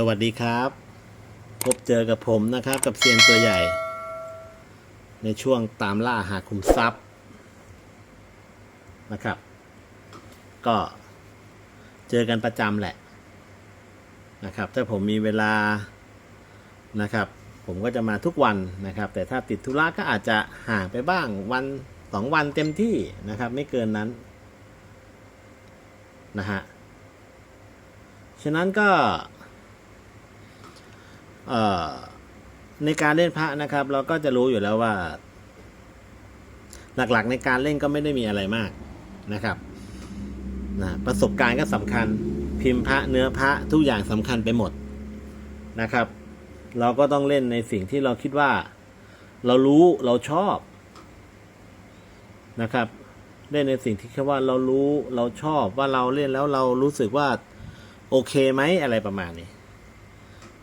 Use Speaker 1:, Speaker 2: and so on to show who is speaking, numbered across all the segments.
Speaker 1: สวัสดีครับ พบเจอกับผมนะครับ กับเซียนตัวใหญ่ ในช่วงตามล่าหาคุมทรัพย์นะครับ ก็เจอกันประจำแหละนะครับ ถ้าผมมีเวลานะครับ ผมก็จะมาทุกวันนะครับ แต่ถ้าติดธุระก็อาจจะห่างไปบ้างวันสองวันเต็มที่นะครับ ไม่เกินนั้นนะฮะฉะนั้นก็ ในการเล่นพระนะครับ เราก็จะรู้อยู่แล้วว่า หลักๆในการเล่นก็ไม่ได้มีอะไรมากนะครับนะประสบการณ์ก็สำคัญพิมพ์พระเนื้อพระทุกอย่างสำคัญไปหมดนะครับ เราก็ต้องเล่นในสิ่งที่เราคิดว่า เรารู้เราชอบนะครับ เล่นในสิ่งที่คิดว่าเรารู้เราชอบว่าเราเล่นแล้วเรารู้สึกว่าโอเคไหมอะไรประมาณนี้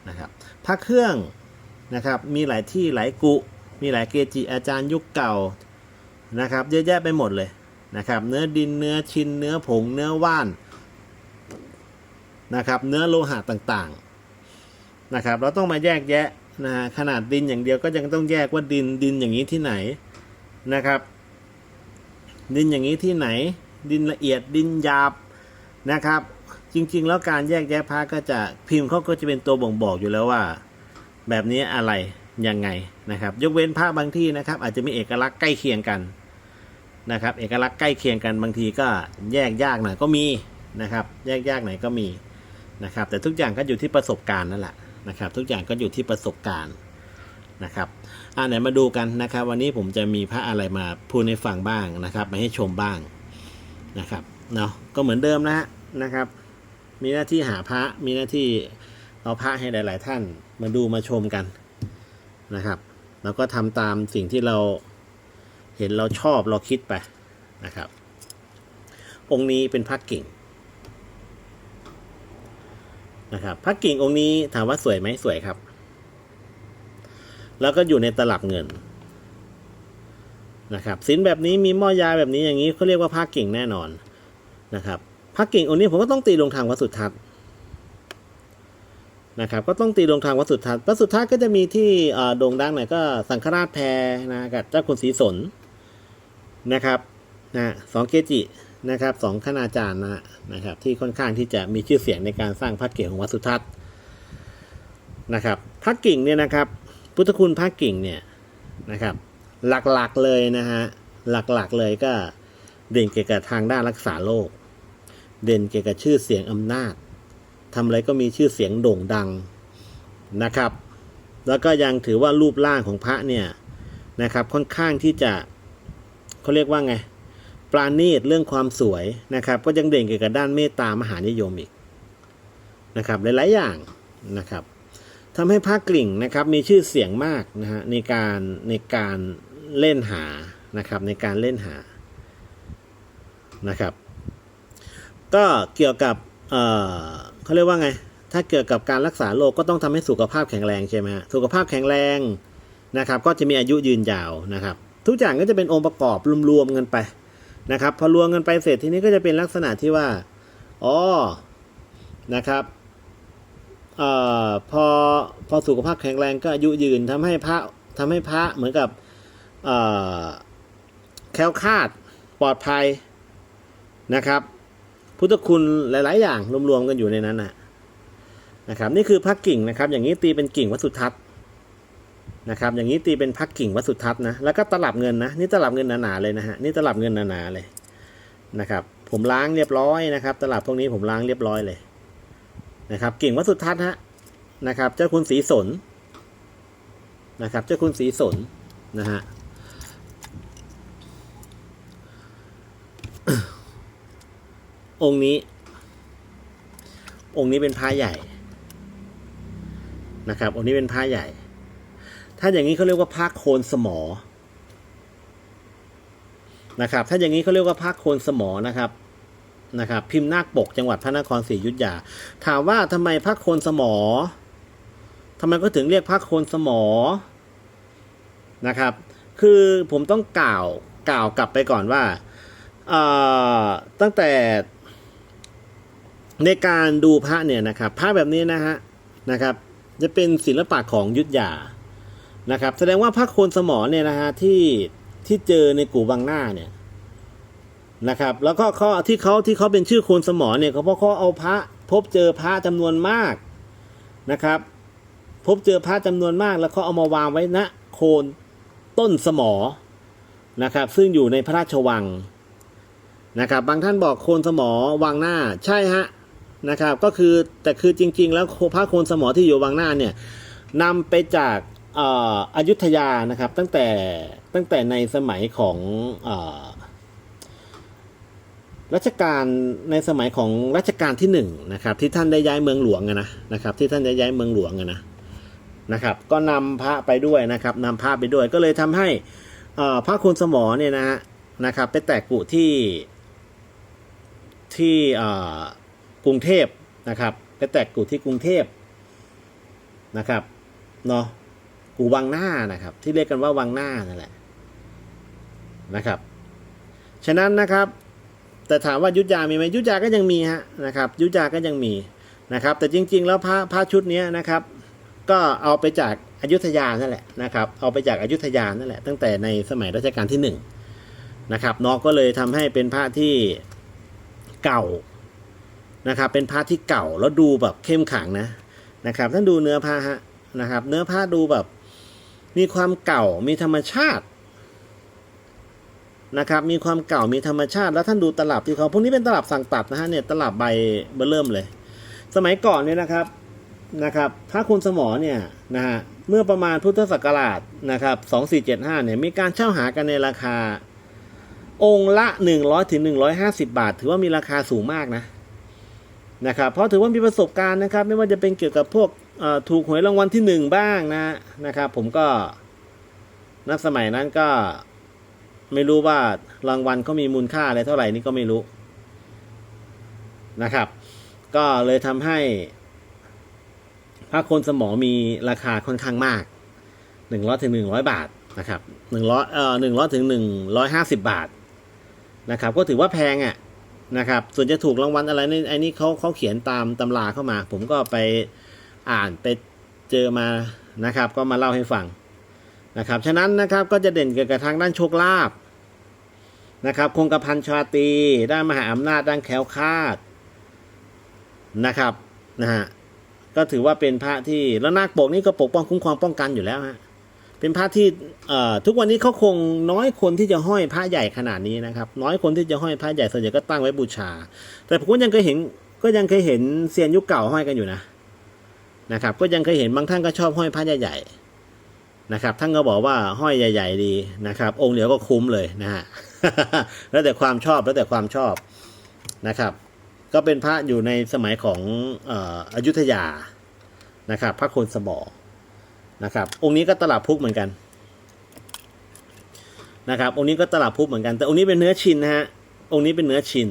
Speaker 1: นะครับ พระเครื่องนะครับมีหลายที่หลายกุ มีหลายเกจิอาจารย์ยุคเก่านะครับเยอะแยะไปหมดเลยนะครับเนื้อดินเนื้อชินเนื้อผงเนื้อว่านนะครับเนื้อโลหะต่างๆนะครับเราต้องมาแยกแยะนะฮะขนาดดินอย่างเดียวก็ยังต้องแยกว่าดินดินอย่างนี้ที่ไหนนะครับ ดินอย่างนี้ที่ไหน ดินละเอียดดินหยาบนะครับ จริง ๆ แล้วการแยกแยะพระก็จะพิมพ์เขาก็จะเป็นตัวบ่งบอกอยู่แล้วว่า แบบนี้อะไรยังไงนะครับ ยกเว้นพระบางที่นะครับ อาจจะมีเอกลักษณ์ใกล้เคียงกันนะครับ เอกลักษณ์ใกล้เคียงกันบางทีก็แยกยากหน่อยก็มีนะครับ แยกยากหน่อยก็มีนะครับ แต่ทุกอย่างก็อยู่ที่ประสบการณ์นั่นแหละนะครับ ทุกอย่างก็อยู่ที่ประสบการณ์นะครับอ่าไหนมาดูกันนะครับ วันนี้ผมจะมีพระอะไรมาพูดให้ฟังบ้างนะครับ มาให้ชมบ้างนะครับเนาะก็เหมือนเดิมนะฮะนะครับ มีหน้าที่หาพระ มีหน้าที่เอาพระให้หลาย ๆ ท่านมาดูมาชมกันนะครับ แล้วก็ทำตามสิ่งที่เราเห็นเราชอบเราคิดไปนะครับ องค์นี้เป็นพระกิ่งนะครับพระกิ่งองค์นี้ถามว่าสวยไหมสวยครับ แล้วก็อยู่ในตลับเงินนะครับสินแบบนี้มีหม้อยาแบบนี้อย่างนี้เขาเรียกว่าพระกิ่งแน่นอนนะครับ พระกิ่งองค์นี้ผมก็ต้องตีลงทางวัดสุทัศน์นะครับ ก็ต้องตีลงทางวัดสุทัศน์วัดสุทัศน์ก็จะมีที่โด่งดังหน่อยก็สังฆราชแพรนะกับเจ้าคุณศรีสนนะครับนะสองเกจินะครับสองคณาจารย์นะนะครับ ที่ค่อนข้างที่จะมีชื่อเสียงในการสร้างพระเก่งของวัดสุทัศน์นะครับพระกิ่งเนี่ยนะครับ พุทธคุณพระกิ่งเนี่ยนะครับ หลักๆเลยนะฮะหลักๆเลยก็เด่นเกี่ยวกับทางด้านรักษาโรค เด่นเกี่ยวกับชื่อเสียงอำนาจทำอะไรก็มีชื่อเสียงโด่งดังนะครับ แล้วก็ยังถือว่ารูปร่างของพระเนี่ยนะครับค่อนข้างที่จะเขาเรียกว่าไงปราณีตเรื่องความสวยนะครับ ก็ยังเด่นเกี่ยวกับด้านเมตตามหานิยมอีกนะครับหลายๆอย่างนะครับทำให้พระกลิ่งนะครับมีชื่อเสียงมากนะฮะในการในการเล่นหานะครับในการเล่นหานะครับ ก็เกี่ยวกับเออเขาเรียกว่าไง ถ้าเกี่ยวกับการรักษาโรคก็ต้องทำให้สุขภาพแข็งแรงใช่ไหมสุขภาพแข็งแรงนะครับ ก็จะมีอายุยืนยาวนะครับ ทุกอย่างก็จะเป็นองค์ประกอบรวมๆกันไปนะครับ พอรวมกันไปเสร็จทีนี้ก็จะเป็นลักษณะที่ว่าอ๋อนะครับเอ่อพอพอสุขภาพแข็งแรงก็อายุยืนทำให้พระทำให้พระเหมือนกับเอ่อแคล้วคลาดปลอดภัยนะครับ พุทธคุณหลาย ๆ อย่างรวมๆกันอยู่ในนั้นนะนะครับ นี่คือพักกิ่งนะครับ อย่างนี้ตีเป็นกิ่งวัสุทัศน์นะครับ อย่างนี้ตีเป็นพักกิ่งวัสุทัศน์นะ แล้วก็ตลับเงินนะ นี่ตลับเงินหนาๆเลยนะฮะ นี่ตลับเงินหนาๆเลยนะครับ ผมล้างเรียบร้อยนะครับ ตลับพวกนี้ผมล้างเรียบร้อยเลยนะครับ กิ่งวัสุทัศน์ฮะนะครับ เจ้าคุณศรีสนนะครับ เจ้าคุณศรีสนนะฮะ องค์นี้ องค์นี้เป็นพระใหญ่นะครับ องค์นี้เป็นพระใหญ่ ถ้าอย่างนี้เขาเรียกว่าพระโคนสมอ นะครับ ถ้าอย่างนี้เขาเรียกว่าพระโคนสมอนะครับ นะครับ พิมพ์นาคปกจังหวัดพระนครศรีอยุธยา ถามว่าทำไมพระโคนสมอทำไมก็ถึงเรียกพระโคนสมอ นะครับ คือผมต้องกล่าวกล่าวกลับไปก่อนว่าตั้งแต่ ในการดูพระเนี่ยนะครับพระแบบนี้นะฮะนะครับ จะเป็นศิลปะของยุทธยานะครับ แสดงว่าพระโคนสมอเนี่ยนะฮะที่ที่เจอในกู่บางหน้าเนี่ยนะครับ แล้วก็เขาที่เขาที่เขาเป็นชื่อโคนสมอเนี่ยเขาเพราะเขาเอาพระพบเจอพระจำนวนมากนะครับ พบเจอพระจำนวนมากแล้วเขาเอามาวางไว้ณโคนต้นสมอนะครับ ซึ่งอยู่ในพระราชวังนะครับ บางท่านบอกโคนสมอวังหน้าใช่ฮะ นะครับ ก็คือแต่คือจริง ๆ แล้วพระโคนสมอที่อยู่วังหน้าเนี่ยนำไปจากอ่ออยุธยานะครับตั้งแต่ตั้งแต่ในสมัยของอรัชกาลในสมัยของรัชกาลที่หนึ่งนะครับที่ท่านได้ย้ายเมืองหลวงอะนะนะครับ ที่ท่านได้ย้ายเมืองหลวงอะนะนะครับ ก็นำพระไปด้วยนะครับนำพระไปด้วยก็เลยทำให้พระโคนสมอเนี่ยนะฮะนะครับ ไปแตกกุที่ที่ กรุงเทพนะครับไปแตกกู่ที่กรุงเทพนะครับเนาะกูวังหน้านะครับ ที่เรียกกันว่าวังหน้านั่นแหละนะครับ ฉะนั้นนะครับ แต่ถามว่ายุทธยามีไหมยุทธยาก็ยังมีฮะนะครับ ยุทธยาก็ยังมีนะครับ แต่จริง ๆ แล้วพระพระชุดนี้นะครับ ก็เอาไปจากอายุธยานั่นแหละนะครับ เอาไปจากอายุธยานั่นแหละ ตั้งแต่ในสมัยรัชกาลที่หนึ่งนะครับนาะก็เลยทำให้เป็นพระที่เก่า นะครับเป็นผ้าที่เก่าแล้วดูแบบเข้มขังนะนะครับท่านดูเนื้อผ้าฮะนะครับ เนื้อผ้าดูแบบมีความเก่ามีธรรมชาตินะครับมีความเก่ามีธรรมชาติ แล้วท่านดูตลับที่เขาพวกนี้เป็นตลับสั่งตัดนะฮะเนี่ยตลับใบเบอร์เริ่มเลย สมัยก่อนเนี่ยนะครับนะครับพระคุณสมอเนี่ยนะฮะเมื่อประมาณพุทธศักราชนะครับ2475เนี่ยมีการเช่าหากันในราคาองค์ละ 100ถึง150 บาท ถือว่ามีราคาสูงมากนะ นะครับเพราะถือว่ามีประสบการณ์นะครับ ไม่ว่าจะเป็นเกี่ยวกับพวกถูกหวยรางวัลที่หนึ่งบ้างนะนะครับ ผมก็นับสมัยนั้นก็ไม่รู้ว่ารางวัลเขามีมูลค่าอะไรเท่าไหร่นี่ก็ไม่รู้นะครับ ก็เลยทำให้พระโคนสมอมีราคาค่อนข้างมากหนึ่งร้อยถึงหนึ่งร้อยบาทนะครับหนึ่งร้อยเอ่อหนึ่งร้อยถึงหนึ่งร้อยห้าสิบบาทนะครับ ก็ถือว่าแพงอะ นะครับ ส่วนจะถูกรางวัลอะไรในไอ้นี่เขาเขาเขียนตามตำราเข้ามา ผมก็ไปอ่านไปเจอมานะครับ ก็มาเล่าให้ฟังนะครับ ฉะนั้นนะครับก็จะเด่นเกี่ยวกับทางด้านโชคลาภนะครับ คงกระพันชาตี ด้านมหาอำนาจด้านแคล้วคาดนะครับนะฮะก็ถือว่าเป็นพระที่แล้วนาคปกนี่ก็ปกป้องคุ้มครองป้องกันอยู่แล้วฮะ เป็นพระที่เอ่อทุกวันนี้เขาคงน้อยคนที่จะห้อยพระใหญ่ขนาดนี้นะครับ น้อยคนที่จะห้อยพระใหญ่ส่วนใหญ่ก็ตั้งไว้บูชา แต่ผมก็ยังเคยเห็นก็ยังเคยเห็นเซียนยุคเก่าห้อยกันอยู่นะนะครับ ก็ยังเคยเห็นบางท่านก็ชอบห้อยพระใหญ่ๆนะครับ ท่านก็บอกว่าห้อยใหญ่ ๆ ดีนะครับ องค์เดียวก็คุ้มเลยนะฮะแล้วแต่ความชอบแล้วแต่ความชอบนะครับ ก็เป็นพระอยู่ในสมัยของอ,อ,อยุธยานะครับ พระโคนสมอ นะครับองค์นี้ก็ตลับพุกเหมือนกันนะครับองค์นี้ก็ตลับพุกเหมือนกัน แต่องค์นี้เป็นเนื้อชินนะฮะองค์นี้เป็นเนื้อชิน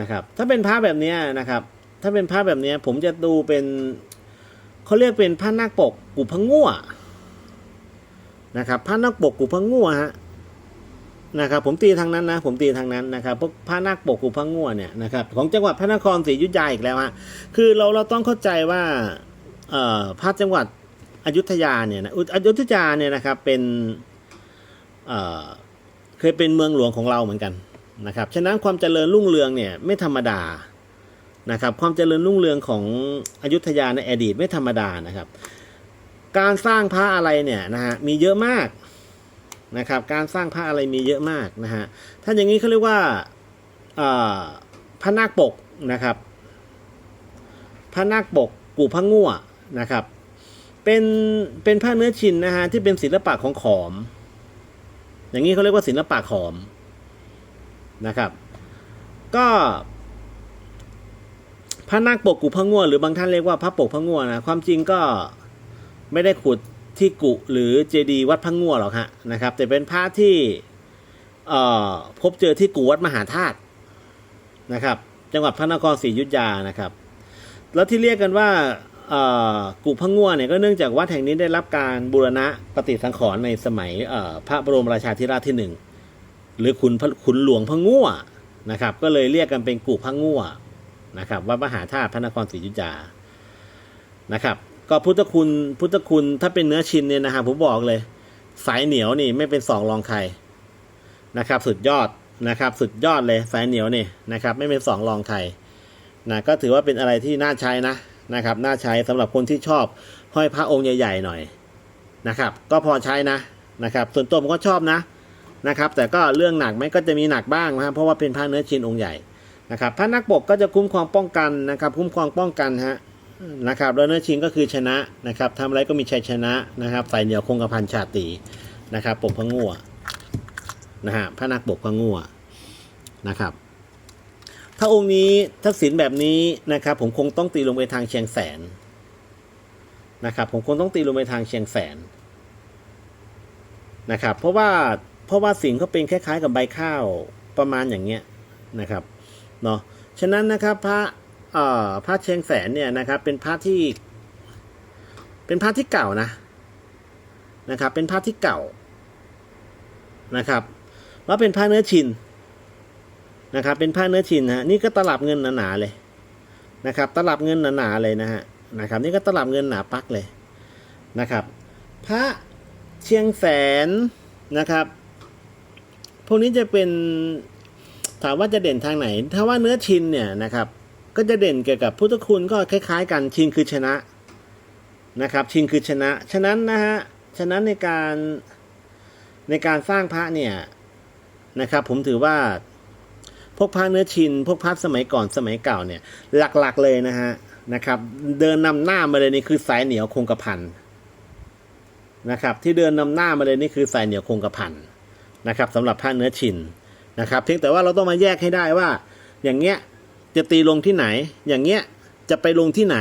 Speaker 1: นะครับ ถ้าเป็นพระแบบนี้นะครับ ถ้าเป็นพระแบบนี้ผมจะดูเป็นเขาเรียกเป็นพระนาคปกกุพงั่วนะครับพระนาคปกกุพงั่วฮะนะครับผมตีทางนั้นนะ ผมตีทางนั้นนะครับพวกพระนาคปกกุพระง่วเนี่ยนะครับของจังหวัดพระนครศรีอยุธยาอีกแล้วฮะคือเราเราต้องเข้าใจว่า เอ่อพระจังหวัดอยุธยาเนี่ยนะอยุธยาเนี่ยนะครับเป็นเเคยเป็นเมืองหลวงของเราเหมือนกันนะครับฉะนั้นความเจริญรุ่งเรืองเนี่ยไม่ธรรมดานะครับความเจริญรุ่งเรืองของอยุธยาในอดีตไม่ธรรมดานะครับ การสร้างพระอะไรเนี่ยนะฮะมีเยอะมากนะครับการสร้างพระอะไรมีเยอะมากนะฮะถ้าอย่างนี้เขาเรียกว่าพระนาคปกนะครับพระนาคปกกูพระง่ว นะครับ เป็นเป็นผ้าเนื้อชินนะฮะที่เป็นศิลปะของขอม อย่างนี้เขาเรียกว่าศิลปะขอมนะครับ ก็พระนาคปกกู่พระง่วหรือบางท่านเรียกว่าพระปกพระง่วนะความจริงก็ไม่ได้ขุดที่กุหรือเจดีวัดพังงัวหรอกฮะนะครับ แต่เป็นพระที่พบเจอที่กุวัดมหาธาตุนะครับ จังหวัดพระนครศรีอยุธยานะครับ แล้วที่เรียกกันว่า กุพงงัวเนี่ยก็เนื่องจากวัดแห่งนี้ได้รับการบูรณะปฏิสังขรณ์ในสมัยพระบรมราชาธิราชที่หนึ่งหรือขุนขุนหลวงพงงัวนะครับ ก็เลยเรียกกันเป็นกุพงงัวนะครับวัดมหาธาตุพระนครศรีอยุธยานะครับ ก็พุทธคุณพุทธคุณถ้าเป็นเนื้อชินเนี่ยนะครับผมบอกเลย สายเหนียวนี่ไม่เป็นสองรองใครนะครับ สุดยอดนะครับ สุดยอดเลยสายเหนียวนี่นะครับ ไม่เป็นสองรองใครนะก็ถือว่าเป็นอะไรที่น่าใช้นะ นะครับน่าใช้สำหรับคนที่ชอบห้อยพระองค์ใหญ่ๆหน่อยนะครับ ก็พอใช้นะนะครับ ส่วนตัวผมก็ชอบนะนะครับ แต่ก็เรื่องหนักไหมก็จะมีหนักบ้างนะครับเพราะว่าเป็นพระเนื้อชินองค์ใหญ่นะครับพระนักปกก็จะคุ้มครองป้องกันนะครับ คุ้มครองป้องกันฮะนะครับแล้วเนื้อชิงก็คือชนะนะครับทำอะไรก็มีชัยชนะนะครับฝ่ายเหนียวคงกระพันชาตรีนะครับปกพระงัวนะฮะพระนักปกพระงัวนะครับ ถ้าองค์นี้ถ้าศิลแบบนี้นะครับ ผมคงต้องตีลงไปทางเชียงแสนนะครับ ผมคงต้องตีลงไปทางเชียงแสนนะครับ เพราะว่าเพราะว่าสิงเขาเป็นคล้ายๆกับใบข้าวประมาณอย่างเงี้ยนะครับเนาะฉะนั้นนะครับพระเอ่อพระเชียงแสนเนี่ยนะครับ เป็นพระที่ เป็นพระที่เก่านะนะครับ เป็นพระที่เก่านะครับแล้วเป็นพระเนื้อชิน นะครับเป็นพระเนื้อชินฮะนี่ก็ตลับเงินหนาๆเลยนะครับ ตลับเงินหนาๆเลยนะฮะนะครับ นี่ก็ตลับเงินหนาปักเลยนะครับพระเชียงแสนนะครับ พวกนี้จะเป็นถามว่าจะเด่นทางไหน ถ้าว่าเนื้อชินเนี่ยนะครับ ก็จะเด่นเกี่ยวกับพุทธคุณก็คล้าย ๆ กันชิงคือชนะนะครับชิงคือชนะ ฉะนั้นนะฮะฉะนั้นในการในการสร้างพระเนี่ยนะครับ ผมถือว่า พวกพระเนื้อชิน พวกพระสมัยก่อนสมัยเก่าเนี่ย หลักๆเลยนะฮะนะครับ เดินนำหน้ามาเลยนี่คือสายเหนียวคงกระพันนะครับที่เดินนำหน้ามาเลยนี่คือสายเหนียวคงกระพันนะครับสำหรับพระเนื้อชินนะครับเพียงแต่ว่าเราต้องมาแยกให้ได้ว่า อย่างเงี้ยจะตีลงที่ไหน อย่างเงี้ยจะไปลงที่ไหน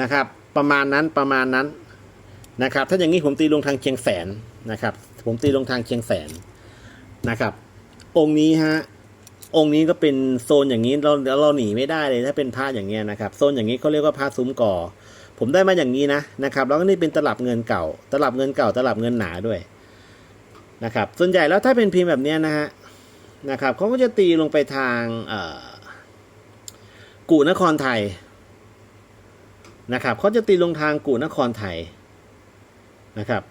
Speaker 1: นะครับ ประมาณนั้นประมาณนั้นนะครับ ถ้าอย่างนี้ผมตีลงทางเชียงแสนนะครับ ผมตีลงทางเชียงแสนนะครับ องค์นี้ฮะ องค์นี้ก็เป็นโซนอย่างนี้เราเราหนีไม่ได้เลยถ้าเป็นผ้าอย่างเงี้ยนะครับโซนอย่างนี้เขาเรียกว่าผ้าซุ้มก่อ ผมได้มาอย่างนี้นะนะครับแล้วก็นี่เป็นตลับเงินเก่า ตลับเงินเก่า ตลับเงินหนาด้วยนะครับส่วนใหญ่แล้วถ้าเป็นพิมพ์แบบเนี้ยนะฮะนะครับเขาก็จะตีลงไปทางเกู่นครไทยนะครับเขาจะตีลงทางกู่นครไทยนะครับ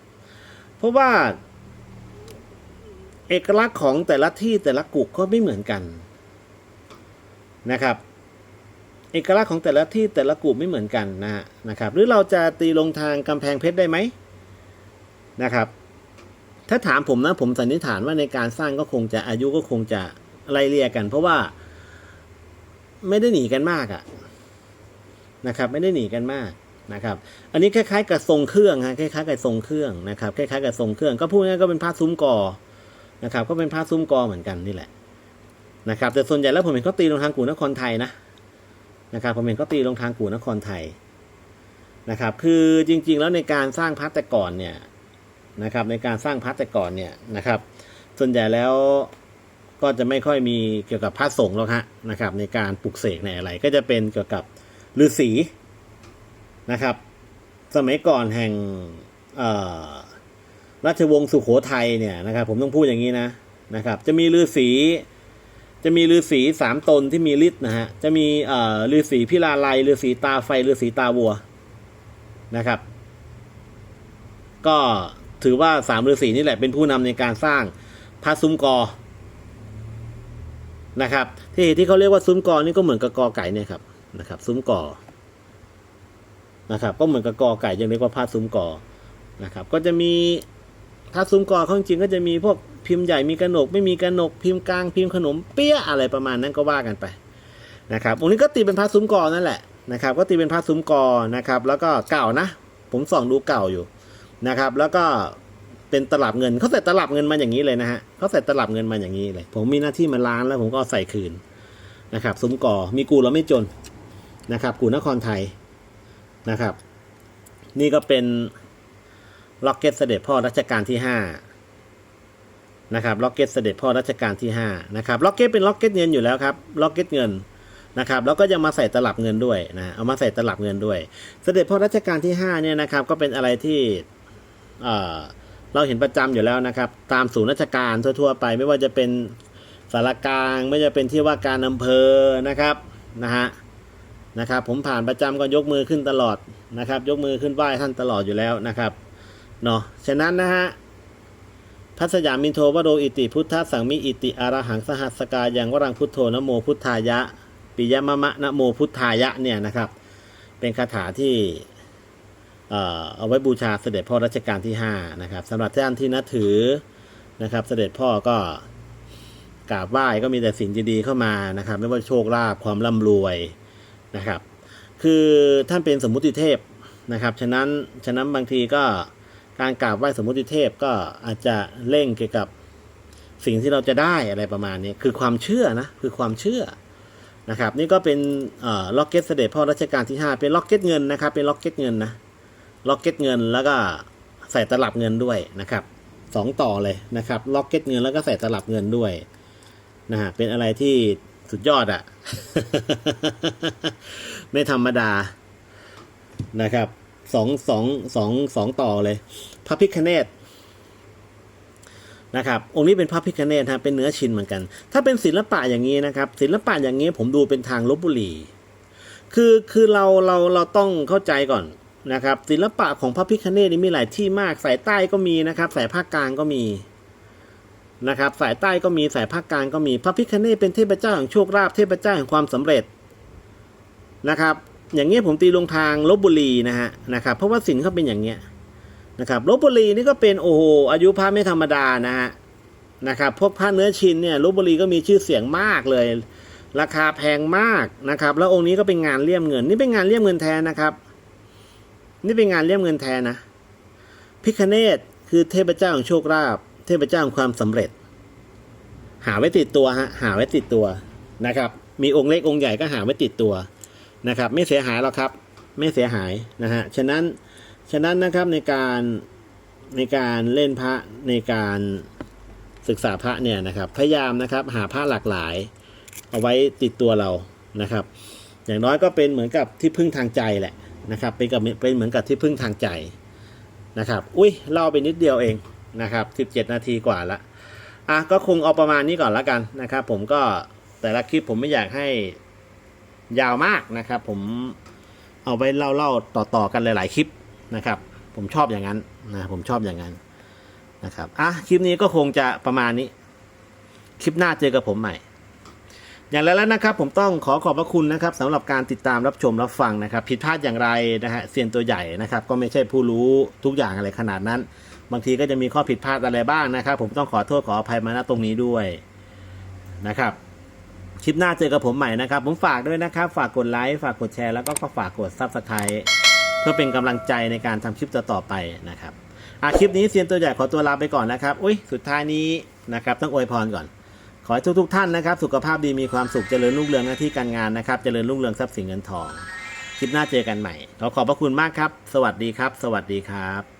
Speaker 1: เพราะว่า เอกลักษณ์ของแต่ละที่แต่ละกุก็ไม่เหมือนกันนะครับ เอกลักษณ์ของแต่ละที่แต่ละกุไม่เหมือนกันนะนะครับ หรือเราจะตีลงทางกำแพงเพชรได้ไหมนะครับ ถ้าถามผมนะผมสันนิษฐานว่าในการสร้างก็คงจะอายุก็คงจะไล่เลี่ยกัน เพราะว่าไม่ได้หนีกันมากอะนะครับ ไม่ได้หนีกันมากนะครับ อันนี้คล้ายๆกับทรงเครื่องฮะคล้ายๆกับทรงเครื่องนะครับคล้ายๆกับทรงเครื่อง ก็พูดง่ายๆก็เป็นผ้าซุ้มกอ นะครับ ก็เป็นผ้าซุ้มกอเหมือนกันนี่แหละนะครับ แต่ส่วนใหญ่แล้วผมเห็นเขาตีลงทางกู่นครไทยนะนะครับผมเห็นเขาตีลงทางกู่นครไทยนะครับ คือจริง ๆ แล้วในการสร้างพัดแต่ก่อนเนี่ยนะครับ ในการสร้างพัดแต่ก่อนเนี่ยนะครับ ส่วนใหญ่แล้วก็จะไม่ค่อยมีเกี่ยวกับพระสงฆ์หรอกฮะนะครับ ในการปลุกเสกในอะไร ก็จะเป็นเกี่ยวกับฤาษีนะครับ สมัยก่อนแห่ง ราชวงศ์สุขโขทัยเนี่ยนะครับผมต้องพูดอย่างนี้นะนะครับจะมีฤาษีจะมีฤาษีสามตนที่มีฤทธิ์นะฮะจะมีฤาษีพิลาไลฤาษีตาไฟฤาษีตาวัวนะครับ ก็ถือว่าสามฤาษีนี่แหละเป็นผู้นำในการสร้างพระซุ้มกอนะครับที่ที่เขาเรียกว่าซุ้มกอนี่ก็เหมือนกับกอไก่เนี่ยครับนะครับ ซุ้มกอนะครับ ก็เหมือนกับกอไก่ยังเรียกว่าผ้าซุ้มกอนะครับ ก็จะมี ถ้าซุ้มกอเขาจริงก็จะมีพวกพิมพ์ใหญ่มีกระหนก ไม่มีกระหนกพิมพ์กลางพิมพ์ขนมเปี้ยอะไรประมาณนั้นก็ว่ากันไปนะครับองค์นี้ก็ตีเป็นผ้าซุ้มกอนั่นแหละนะครับ ก็ตีเป็นผ้าซุ้มกอนะครับ แล้วก็เก่านะ ผมส่องดูเก่าอยู่นะครับ แล้วก็เป็นตลับเงินเขาใส่ตลับเงินมาอย่างนี้เลยนะฮะเขาใส่ตลับเงินมาอย่างนี้เลย ผมมีหน้าที่มาล้างแล้วผมก็ใส่คืนนะครับซุ้มกอมีกูเราไม่จนนะครับ กูนครไทยนะครับ นี่ก็เป็น ล็อกเก็ตเสด็จพ่อรัชกาลที่ห้านะครับล็อกเก็ตเสด็จพ่อรัชกาลที่ห้านะครับล็อกเก็ตเป็นล็อกเก็ตเงินอยู่แล้วครับล็อกเก็ตเงินนะครับแล้วก็ยังมาใส่ตลับเงินด้วยนะเอามาใส่ตลับเงินด้วย เสด็จพ่อรัชกาลที่ห้าเนี่ยนะครับก็เป็นอะไรที่เอ่อเราเห็นประจำอยู่แล้วนะครับ ตามศูนย์ราชการทั่วๆไป ไม่ว่าจะเป็นสารกลางไม่ว่าจะเป็นที่ว่าการอำเภอนะครับนะฮะนะครับผมผ่านประจำก็ยกมือขึ้นตลอดนะครับ ยกมือขึ้นไหว้ท่านตลอดอยู่แล้วนะครับ เนาะฉะนั้นนะฮะพัสยามินโทวโรอิติพุทธสังมิอิติอารหังสหัสกายังวรังพุทโธนโมพุทธายะ ปิยมะมะนโมพุทธายะเนี่ยนะครับ เป็นคาถาที่เอ่อเอาไว้บูชาเสด็จพ่อรัชกาลที่ 5 นะครับสำหรับท่านที่นับถือนะครับ เสด็จพ่อก็กราบไหว้ก็มีแต่สิ่งดีๆเข้ามานะครับ ไม่ว่าโชคลาภความร่ำรวยนะครับ คือท่านเป็นสมมุติเทพนะครับ ฉะนั้นฉะนั้นบางทีก็ การกราบไหว้สมมุติเทพก็อาจจะเร่งเกี่ยวกับสิ่งที่เราจะได้อะไรประมาณนี้คือความเชื่อนะคือความเชื่อนะครับ นี่ก็เป็นล็อกเก็ตเสด็จพ่อรัชกาลที่ 5 เป็นล็อกเก็ตเงินนะครับ เป็นล็อกเก็ตเงินนะล็อกเก็ตเงินแล้วก็ใส่ตลับเงินด้วยนะครับสองต่อเลยนะครับล็อกเก็ตเงินแล้วก็ใส่ตลับเงินด้วยนะฮะเป็นอะไรที่สุดยอดอะไม่ธรรมดานะครับ สองสองสองสองต่อเลยพระพิคเนตนะครับองค์นี้เป็นพระพิคเนตฮะเป็นเนื้อชินเหมือนกัน ถ้าเป็นศิลปะอย่างนี้นะครับ ศิลปะอย่างนี้ผมดูเป็นทางลบบุรีคือคือเราเราเราต้องเข้าใจก่อนนะครับศิลปะของพระพิคเนตนี่มีหลายที่มากสายใต้ก็มีนะครับ สายภาคกลางก็มีนะครับ สายใต้ก็มีสายภาคกลางก็มีพระพิคเนตเป็นเทพเจ้าแห่งโชคลาภเทพเจ้าแห่งความสำเร็จนะครับ อย่างเงี้ยผมตีลงทางลบบุรีนะฮะนะครับเพราะว่าสินเขาเป็นอย่างเงี้ยนะครับลบบุรีนี่ก็เป็นโอ้โหอายุพระไม่ธรรมดานะฮะนะครับพวกพระเนื้อชินเนี่ยลบบุรีก็มีชื่อเสียงมากเลย ราคาแพงมากนะครับ แล้วองค์นี้ก็เป็นงานเลี่ยมเงิน นี่เป็นงานเลี่ยมเงินแท้นะครับ นี่เป็นงานเลี่ยมเงินแท้นะพิคเนตคือเทพเจ้าของโชคลาภเทพเจ้าของความสำเร็จ หาไว้ติดตัวฮะหาไว้ติดตัวนะครับ มีองค์เล็กองค์ใหญ่ก็หาไว้ติดตัว นะครับ ไม่เสียหายหรอกครับ ไม่เสียหายนะฮะฉะนั้นฉะนั้นนะครับในการในการเล่นพระในการศึกษาพระเนี่ยนะครับ พยายามนะครับหาพระหลากหลาย เอาไว้ติดตัวเรานะครับ อย่างน้อยก็เป็นเหมือนกับที่พึ่งทางใจแหละนะครับ เป็นกับเป็นเหมือนกับที่พึ่งทางใจนะครับ อุ้ยเล่าไปนิดเดียวเองนะครับ 17 นาทีกว่าละอะก็คงเอาประมาณนี้ก่อนละกันนะครับ ผมก็แต่ละคลิปผมไม่อยากให้ ยาวมากนะครับ ผมเอาไว้เล่าเล่าต่อต่อๆกันหลาย ๆ คลิปนะครับ ผมชอบอย่างนั้นนะผมชอบอย่างนั้นนะครับอะคลิปนี้ก็คงจะประมาณนี้ คลิปหน้าเจอกับผมใหม่ อย่างไรแล้วนะครับ ผมต้องขอขอบพระคุณนะครับสำหรับการติดตามรับชมรับฟังนะครับ ผิดพลาดอย่างไรนะฮะเซียนตัวใหญ่นะครับ ก็ไม่ใช่ผู้รู้ทุกอย่างอะไรขนาดนั้น บางทีก็จะมีข้อผิดพลาดอะไรบ้างนะครับ ผมต้องขอโทษขออภัยมาณตรงนี้ด้วยนะครับ คลิปหน้าเจอกับผมใหม่นะครับ ผมฝากด้วยนะครับ ฝากกดไลค์ ฝากกดแชร์ แล้วก็ฝากกดซับสไครต์เพื่อเป็นกำลังใจในการทำคลิปต่อๆไปนะครับอาคลิปนี้เซียนตัวใหญ่ขอตัวลาไปก่อนนะครับ อุ้ยสุดท้ายนี้นะครับต้องอวยพรก่อน ขอให้ทุกๆท่านนะครับ สุขภาพดีมีความสุขเจริญรุ่งเรืองหน้าที่การงานนะครับ เจริญรุ่งเรืองทรัพย์สินเงินทอง คลิปหน้าเจอกันใหม่ ขอขอบพระคุณมากครับ สวัสดีครับ สวัสดีครับ